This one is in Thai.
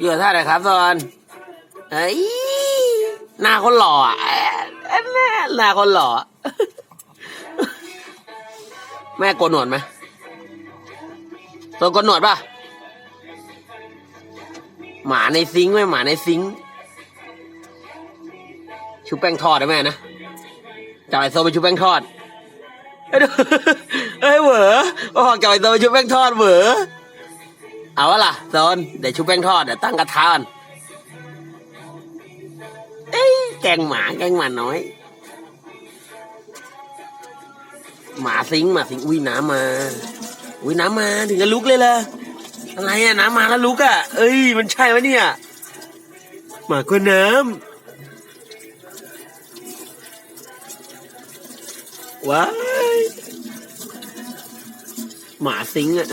อยู่ท่าไหนครับซอนเอ้ยหน้าคนหล่ออะเอ้ยแม่หน้าคนหล่อ แม่โกนหนวดไหมตัวโกนหนวดป่ะ หมาในซิงไหมหมาในซิงชุบแป้งทอดได้ไหมนะจับไอโซไปชุบแป้งทอดเอ้ยเหวอบอกจับไอโซไปชุบแป้งทอดเหวอ เอาวะล่ะโซนเดี๋ยวชุบแป้งทอดเดี๋ยวตั้งกระทะก่อนเอ้ยแกงหมาแกงหมาน้อย หมาซิงหมาซิงอุ้ยน้ำมา อุ้ยน้ำมาถึงกับลุกเลยเลยอะไรอะน้ำมาแล้วลุกอะเอ้ย มันใช่ไหมเนี่ย หมากวนน้ำว้ายหมาซิงค์อะ